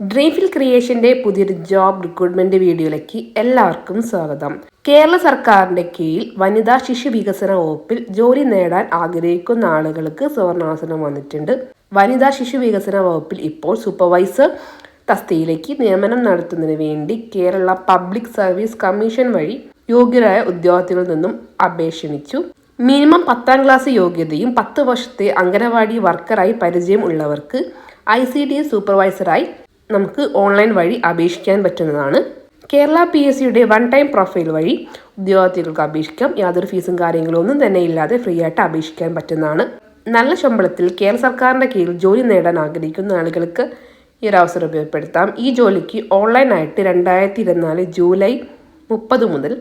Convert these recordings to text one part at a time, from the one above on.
Dreamfill ക്രിയേഷന്റെ പുതിയൊരു job recruitment വീഡിയോയിലേക്ക് എല്ലാവർക്കും സ്വാഗതം. കേരള സർക്കാരിന്റെ കീഴിൽ വനിതാ ശിശു വികസന വകുപ്പിൽ ജോലി നേടാൻ ആഗ്രഹിക്കുന്ന ആളുകൾക്ക് സുവർണാസനം വന്നിട്ടുണ്ട്. വനിതാ ശിശു വികസന വകുപ്പിൽ ഇപ്പോൾ സൂപ്പർവൈസർ തസ്തിയിലേക്ക് നിയമനം നടത്തുന്നതിന് വേണ്ടി കേരള പബ്ലിക് സർവീസ് കമ്മീഷൻ വഴി യോഗ്യരായ ഉദ്യോഗാർത്ഥികളിൽ നിന്നും അപേക്ഷ ക്ഷണിച്ചു മിനിമം പത്താം ക്ലാസ് യോഗ്യതയും പത്ത് വർഷത്തെ അംഗനവാടി വർക്കറായി പരിചയം ഉള്ളവർക്ക് ഐ സി ഡി സൂപ്പർവൈസറായി നമുക്ക് ഓൺലൈൻ വഴി അപേക്ഷിക്കാൻ പറ്റുന്നതാണ്. കേരള പി എസ് സിയുടെ വൺ ടൈം പ്രൊഫൈൽ വഴി ഉദ്യോഗാർത്ഥികൾക്ക് അപേക്ഷിക്കാം. യാതൊരു ഫീസും കാര്യങ്ങളും ഒന്നും തന്നെ ഇല്ലാതെ ഫ്രീ ആയിട്ട് അപേക്ഷിക്കാൻ പറ്റുന്നതാണ്. നല്ല ശമ്പളത്തിൽ കേരള സർക്കാരിന്റെ കീഴിൽ ജോലി നേടാൻ ആഗ്രഹിക്കുന്ന ആളുകൾക്ക് ഈ ഒരു അവസരം ഉപയോഗപ്പെടുത്താം. ഈ ജോലിക്ക് ഓൺലൈനായിട്ട് രണ്ടായിരത്തി ഇരുപത്തിനാല് ജൂലൈ മുപ്പത് മുതൽ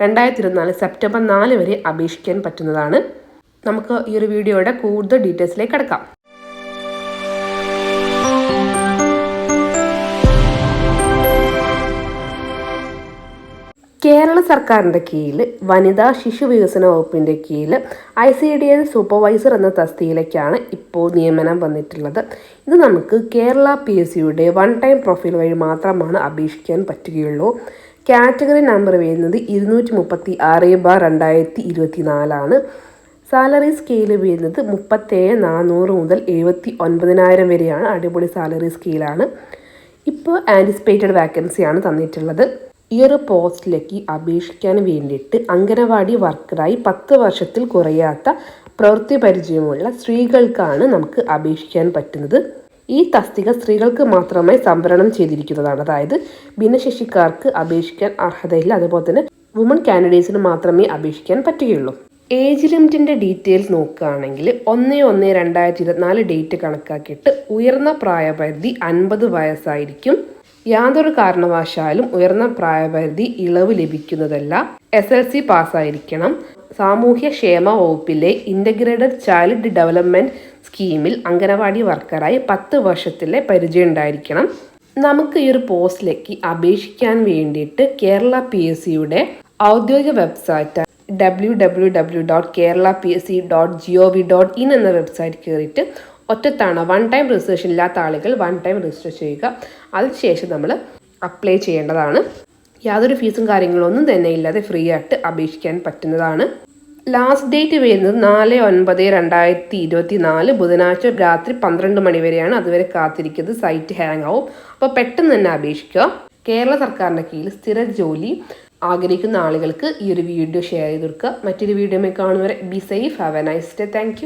രണ്ടായിരത്തി ഇരുപത്തിനാല് സെപ്റ്റംബർ നാല് വരെ അപേക്ഷിക്കാൻ പറ്റുന്നതാണ്. നമുക്ക് ഈ ഒരു വീഡിയോയുടെ കൂടുതൽ ഡീറ്റെയിൽസിലേക്ക് കിടക്കാം. കേരള സർക്കാരിന്റെ കീഴിൽ വനിതാ ശിശു വികസന വകുപ്പിന്റെ കീഴിൽ I C D N supervisor എന്ന തസ്തിയിലേക്കാണ് ഇപ്പോൾ നിയമനം വന്നിട്ടുള്ളത്. ഇത് നമുക്ക് കേരള പി എസ് സിയുടെ വൺ ടൈം പ്രൊഫൈൽ വഴി മാത്രമാണ് അപേക്ഷിക്കാൻ പറ്റുകയുള്ളൂ. കാറ്റഗറി നമ്പർ വരുന്നത് ഇരുന്നൂറ്റി മുപ്പത്തി ആറ് ബാർ രണ്ടായിരത്തി ഇരുപത്തി നാലാണ് സാലറി സ്കെയിൽ വരുന്നത് മുപ്പത്തേഴ് നാനൂറ് മുതൽ എഴുപത്തി ഒൻപതിനായിരം വരെയാണ് അടിപൊളി സാലറി സ്കെയിലാണ്. ഇപ്പോൾ ആന്റിസിപ്പേറ്റഡ് വാക്കൻസിയാണ് തന്നിട്ടുള്ളത്. ഈ ഒരു പോസ്റ്റിലേക്ക് അപേക്ഷിക്കാൻ വേണ്ടിയിട്ട് അംഗനവാടി വർക്കറായി പത്ത് വർഷത്തിൽ കുറയാത്ത പ്രവൃത്തി പരിചയമുള്ള സ്ത്രീകൾക്കാണ് നമുക്ക് അപേക്ഷിക്കാൻ പറ്റുന്നത്. ഈ തസ്തിക സ്ത്രീകൾക്ക് മാത്രമായി സംവരണം ചെയ്തിരിക്കുന്നതാണ്. അതായത് ഭിന്നശേഷിക്കാർക്ക് അപേക്ഷിക്കാൻ അർഹതയില്ല. അതുപോലെ തന്നെ വുമൺ കാൻഡിഡേറ്റ്സിന് മാത്രമേ അപേക്ഷിക്കാൻ പറ്റുകയുള്ളൂ. ഏജ് ലിമിറ്റിന്റെ ഡീറ്റെയിൽസ് നോക്കുകയാണെങ്കിൽ ഒന്ന് ഒന്ന് രണ്ടായിരത്തി ഇരുപത്തിനാല് ഡേറ്റ് കണക്കാക്കിയിട്ട് ഉയർന്ന പ്രായപരിധി അൻപത് വയസ്സായിരിക്കും. യാതൊരു കാരണവശാലും ഉയർന്ന പ്രായപരിധി ഇളവ് ലഭിക്കുന്നതല്ല. എസ് എൽ സി പാസ്സായിരിക്കണം. സാമൂഹ്യ ക്ഷേമ വകുപ്പിലെ ഇന്റഗ്രേറ്റഡ് ചൈൽഡ് ഡെവലപ്മെന്റ് സ്കീമിൽ അംഗനവാടി വർക്കറായി പത്ത് വർഷത്തിലെ പരിചയം ഉണ്ടായിരിക്കണം. നമുക്ക് ഈ ഒരു പോസ്റ്റിലേക്ക് അപേക്ഷിക്കാൻ വേണ്ടിയിട്ട് കേരള പി എസ് സിയുടെ ഔദ്യോഗിക website W W W dot Kerala P S C dot G O V dot in എന്ന വെബ്സൈറ്റ് കയറിയിട്ട് ഒറ്റത്തവണ വൺ ടൈം രജിസ്ട്രേഷൻ ഇല്ലാത്ത ആളുകൾ വൺ ടൈം രജിസ്റ്റർ ചെയ്യുക. അതിനുശേഷം നമ്മൾ അപ്ലൈ ചെയ്യേണ്ടതാണ്. യാതൊരു ഫീസും കാര്യങ്ങളൊന്നും തന്നെ ഇല്ലാതെ ഫ്രീ ആയിട്ട് അപേക്ഷിക്കാൻ പറ്റുന്നതാണ്. ലാസ്റ്റ് ഡേറ്റ് വരുന്നത് നാല് ഒൻപത് രണ്ടായിരത്തി ഇരുപത്തി നാല് ബുധനാഴ്ച രാത്രി പന്ത്രണ്ട് മണി വരെയാണ് അതുവരെ കാത്തിരിക്കുന്നത്. സൈറ്റ് ഹാങ് ആവും. അപ്പോൾ പെട്ടെന്ന് തന്നെ അപേക്ഷിക്കുക. കേരള സർക്കാരിന്റെ കീഴിൽ സ്ഥിര ജോലി ആഗ്രഹിക്കുന്ന ആളുകൾക്ക് ഈ ഒരു വീഡിയോ ഷെയർ ചെയ്ത് കൊടുക്കുക. മറ്റൊരു വീഡിയോ കാണുന്നവരെ be safe have a nice day thank